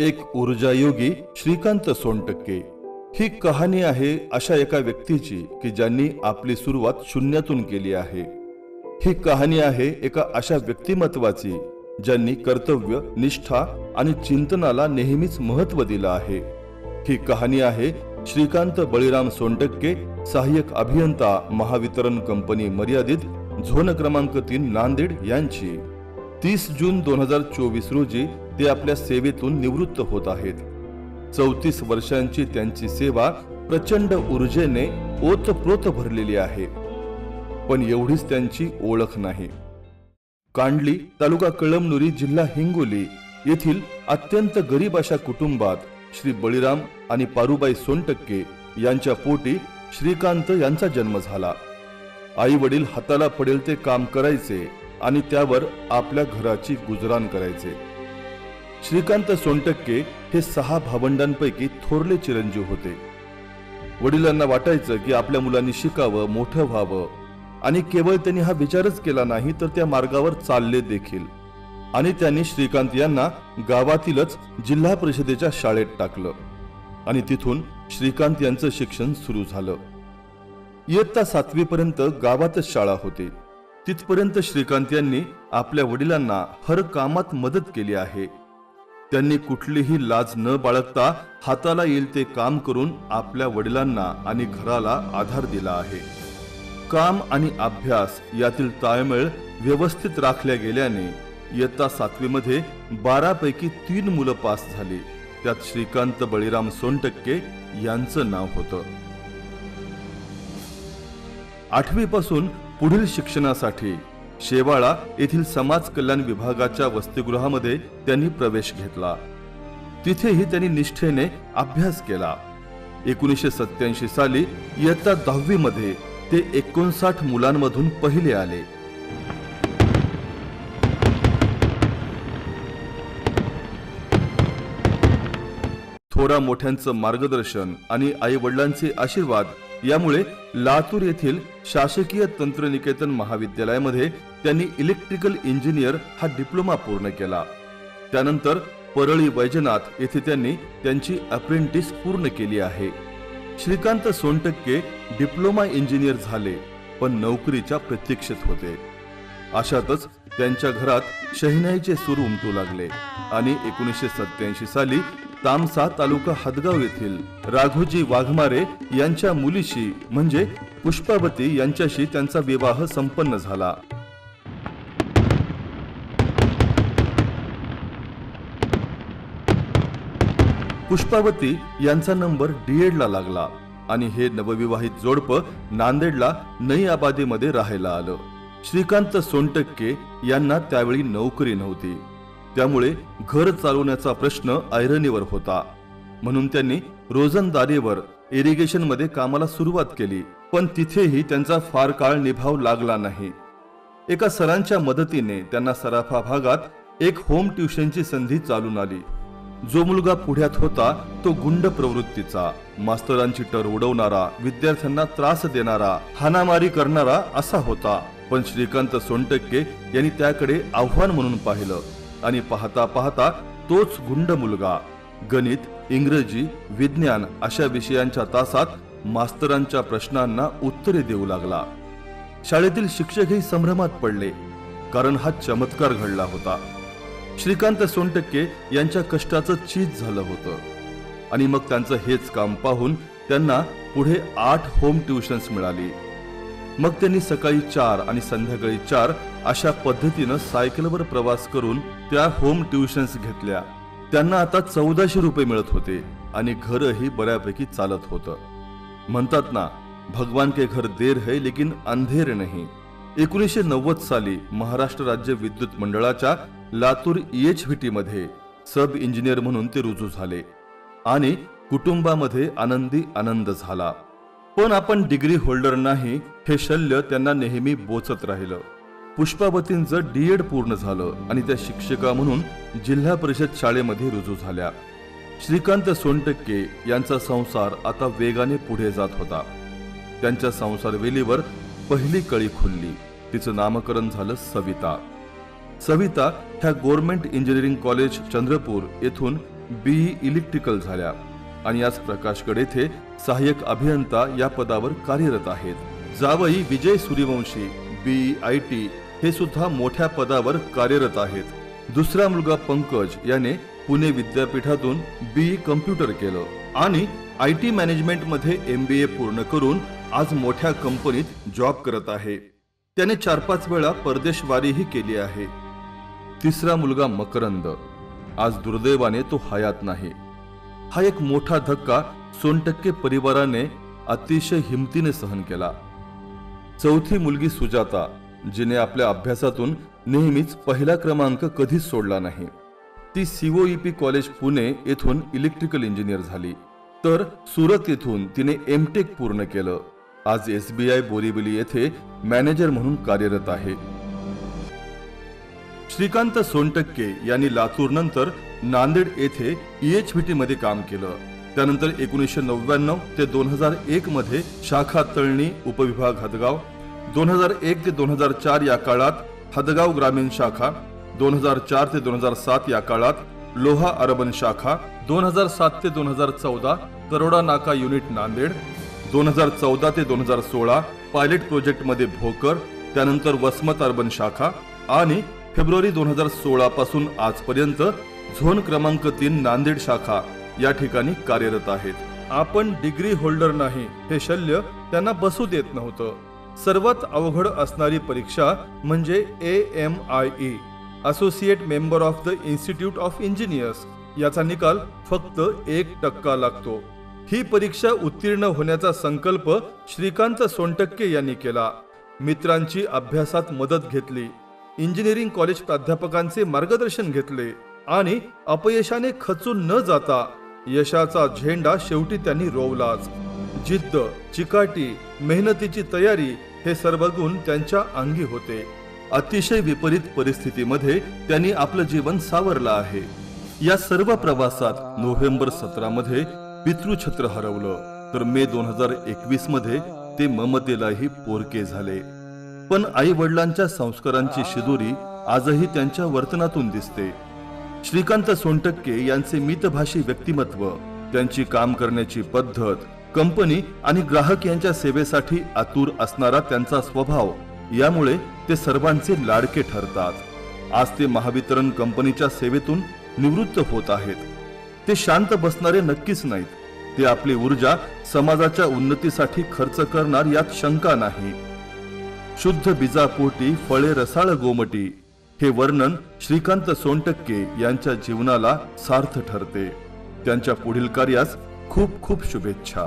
एक ऊर्जायोगी श्रीकांत सोनटक्के. ही कहाणी आहे अशा एका व्यक्तीची की ज्यांनी आपली सुरुवात शून्यातून केली आहे. ही कहाणी आहे एका अशा व्यक्तिमत्वाची ज्यांनी कर्तव्य निष्ठा आणि चिंतनाला नेहमीच महत्त्व दिलं आहे. ही कहाणी आहे श्रीकांत बळीराम सोनटक्के सहाय्यक अभियंता महावितरण कंपनी मर्यादित झोन क्रमांक तीन नांदेड यांची. तीस जून दोन हजार चोवीस रोजी ते आपल्या सेवेतून निवृत्त होत आहेत. चौतीस वर्षांची त्यांची सेवा प्रचंड ऊर्जेने ओतप्रोत भरलेली आहे. पण एवढीच त्यांची ओळख नाही. कांडली तालुका कळमनुरी जिल्हा हिंगोली येथील अत्यंत गरीब अशा कुटुंबात श्री बळीराम आणि पारुबाई सोनटक्के यांच्या पोटी श्रीकांत यांचा जन्म झाला. आई वडील हाताला पडेल ते काम करायचे आणि त्यावर आपल्या घराची गुजराण करायचे. श्रीकांत सोनटक्के हे सहा भावंडांपैकी थोरले चिरंजीव होते. वडिलांना वाटायचं की आपल्या मुलांनी शिकावं मोठं व्हावं. आणि केवळ त्यांनी हा विचारच केला नाही तर त्या मार्गावर चालले देखील. आणि त्यांनी श्रीकांत यांना गावातीलच जिल्हा परिषदेच्या शाळेत टाकलं. आणि तिथून श्रीकांत यांचं शिक्षण सुरू झालं. इयत्ता सातवीपर्यंत गावातच शाळा होती. तिथपर्यंत श्रीकांत यांनी आपल्या वडिलांना हर कामात मदत केली आहे. त्यांनी कुठलीही लाज न बाळगता हाताला येईल ते काम करून आपल्या वडिलांना आणि घराला आधार दिला आहे. काम आणि अभ्यास यातील ताळमेळ व्यवस्थित राखल्या गेल्याने इयत्ता सातवीमध्ये बारापैकी तीन मुलं पास झाली. त्यात श्रीकांत बळीराम सोनटक्के यांचं नाव होतं. आठवीपासून पुढील शिक्षणासाठी शेवाळा येथील समाज कल्याण विभागाच्या वसतिगृहामध्ये त्यांनी प्रवेश घेतला. तिथेही त्यांनी निष्ठेने अभ्यास केला. एकोणीसशे सत्याऐंशी साली इयत्ता दहावी मध्ये ते एकोणसाठ मुलांमधून पहिले आले. थोरा मोठ्यांचं मार्गदर्शन आणि आई वडिलांचे आशीर्वाद यामुळे लातूर येथील शासकीय तंत्रनिकेतन महाविद्यालयामध्ये त्यांनी इलेक्ट्रिकल इंजिनियर हा डिप्लोमा पूर्ण केला. त्यानंतर परळी वैजनाथ येथे त्यांनी त्यांची अप्रेंटिस पूर्ण केली आहे. श्रीकांत सोनटक्के डिप्लोमा इंजिनियर झाले पण नोकरीच्या प्रतीक्षेत होते. अशातच त्यांच्या घरात शहिनाईचे सूर उमटू लागले आणि एकोणीसशे सत्याऐंशी साली तामसा तालुका हदगाव येथील राघोजी वाघमारे यांच्या मुलीशी म्हणजे पुष्पावती यांच्याशी त्यांचा विवाह संपन्न झाला. पुष्पावती यांचा नंबर डीएड ला लागला आणि हे नवविवाहित जोडपं नांदेडला नई आबादीमध्ये राहायला आलं. श्रीकांत सोनटक्के यांना त्यावेळी नोकरी नव्हती. त्यामुळे घर चालवण्याचा प्रश्न ऐरणीवर होता. म्हणून त्यांनी रोजंदारीवर इरिगेशनमध्ये कामाला सुरुवात केली. पण तिथेही त्यांचा फार काळ निभाव लागला नाही. एका सरांच्या मदतीने त्यांना सराफा भागात एक होम ट्युशनची संधी चालून आली. जो मुलगा पुढ्यात होता तो गुंड प्रवृत्तीचा. मास्तरांची टर उडवणारा विद्यार्थ्यांना त्रास देणारा हानामारी करणारा असा होता. पण श्रीकांत सोनटक्के यांनी त्याकडे आव्हान म्हणून पाहिलं. आणि पाहता पाहता तोच गुंड मुलगा. गणित इंग्रजी विज्ञान अशा विषयांच्या तासात मास्तरांच्या प्रश्नांना उत्तरे देऊ लागला. शाळेतील शिक्षकही संभ्रमात पडले कारण हा चमत्कार घडला होता. श्रीकांत सोनटक्के यांच्या कष्टाचं चीज झालं होतं. आणि मग त्यांचं हेच काम पाहून त्यांना पुढे आठ होम ट्युशन्स मिळाली. मग त्यांनी सकाळी चार आणि संध्याकाळी चार अशा पद्धतीनं सायकलवर प्रवास करून त्या होम ट्युशन्स घेतल्या. त्यांना आता चौदाशे रुपये मिळत होते आणि घरही बऱ्यापैकी चालत होतं. म्हणतात ना भगवान के घर देर है लेकिन अंधेर नाही. एकोणीसशे नव्वद साली महाराष्ट्र राज्य विद्युत मंडळाच्या लातूर ईएचव्हीटी मध्ये सब इंजिनियर म्हणून ते रुजू झाले आणि कुटुंबामध्ये आनंदी आनंद झाला. पण आपण डिग्री होल्डर नाही हे शल्य त्यांना नेहमी बोचत राहिलं. पुष्पावतींचं डीएड पूर्ण झालं आणि त्या शिक्षिका म्हणून जिल्हा परिषद शाळेमध्ये रुजू झाल्या. श्रीकांत सोनटक्के यांचा संसार आता वेगाने पुढे जात होता. त्यांच्या संसार वेलीवर पहिली कळी खुलली. तिचं नामकरण झालं सविता. सविता ह्या गव्हर्नमेंट इंजिनिअरिंग कॉलेज चंद्रपूर येथून बीई इलेक्ट्रिकल झाल्या. आणि आज प्रकाश गडेथे सहाय्यक अभियंता या पदावर कार्यरत आहेत. जावई Vijay Suryavanshi B I T हे सुद्धा मोठ्या पदावर कार्यरत आहेत. दुसरा मुलगा पंकज याने पुणे विद्यापीठातून बी कम्प्युटर केलं आणि आय टी मॅनेजमेंटमध्ये एम बी ए पूर्ण करून आज मोठ्या कंपनीत जॉब करत आहे. त्याने चार पाच वेळा परदेशवारीही केली आहे. तिसरा मुलगा मकरंद. आज दुर्दैवाने तो हयात नाही. हा एक मोठा धक्का सोनटक्के परिवाराने अतिशय हिमतीने सहन केला. चौथी मुलगी सुजाता जिने आपल्या अभ्यासातून नेहमीच पहिला क्रमांक कधीच सोडला नाही. ती सीओईपी कॉलेज पुणे येथून इलेक्ट्रिकल इंजिनियर झाली. तर सुरत येथून तिने एमटेक पूर्ण केलं. आज एसबीआय बोरिवली येथे मॅनेजर म्हणून कार्यरत आहे. श्रीकांत सोनटक्के यांनी लातूर नंतर नांदेड येथे ईएचव्हीटी मध्ये काम केलं त्यानंतर एकोणीसशे नव्याण्णव ते दोन हजार एक मध्ये शाखा तळणी उपविभाग हदगाव दोन हजार एक ते दोन हजार चार या काळात हदगाव ग्रामीण शाखा दोन हजार चार ते दोन हजार सात या काळात लोहा अर्बन शाखा दोन हजार सात ते दोन हजार चौदा करोडा नाका युनिट नांदेड दोन हजार चौदा ते दोन हजार सोळा पायलट प्रोजेक्टमध्ये भोकर त्यानंतर वसमत अर्बन शाखा आणि फेब्रुवारी दोन हजार सोळा पासून आजपर्यंत झोन क्रमांक तीन नांदेड शाखा या ठिकाणी कार्यरत आहेत. आपण डिग्री होल्डर नाही हे शल्य त्यांना बसू देत नव्हतं. सर्वात अवघड असणारी परीक्षा म्हणजे A M I E associate member of the institute of engineers याचा निकाल फक्त एक टक्का लागतो. ही परीक्षा उत्तीर्ण होण्याचा संकल्प श्रीकांत सोनटक्के यांनी केला. मित्रांची अभ्यासात मदत घेतली. इंजिनिअरिंग कॉलेज प्राध्यापकांचे मार्गदर्शन घेतले. आणि अपयशाने खचून न जाता यशाचा झेंडा शेवटी त्यांनी रोवलाच. जिद्द चिकाटी मेहनतीची तयारी हे सर्व गुण त्यांच्या अंगी होते. अतिशय विपरीत परिस्थितीमध्ये त्यांनी आपलं जीवन सावरलं आहे. या सर्व प्रवासात नोव्हेंबर सतरा मध्ये पितृछत्र हरवलं. तर मे दोन हजार एकवीसमध्ये ते ममतेलाही पोरके झाले. पण आई वडिलांच्या संस्कारांची शिदोरी आजही त्यांच्या वर्तनातून दिसते. श्रीकांत सोनटक्के यांचे मितभाषी व्यक्तिमत्व त्यांची काम करण्याची पद्धत कंपनी आणि ग्राहक यांच्या सेवेसाठी आतुर असणारा त्यांचा स्वभाव यामुळे ते सर्वांचे लाडके ठरतात. आज ते महावितरण कंपनीच्या सेवेतून निवृत्त होत आहेत. ते शांत बसणारे नक्कीच नाहीत. ते आपली ऊर्जा समाजाच्या उन्नतीसाठी खर्च करणार यात शंका नाही. शुद्ध बीजापोटी फळे रसाळ गोमटी हे वर्णन श्रीकांत सोनटक्के यांच्या जीवनाला सार्थ ठरते. त्यांच्या पुढील कार्यास खूप खूप शुभेच्छा.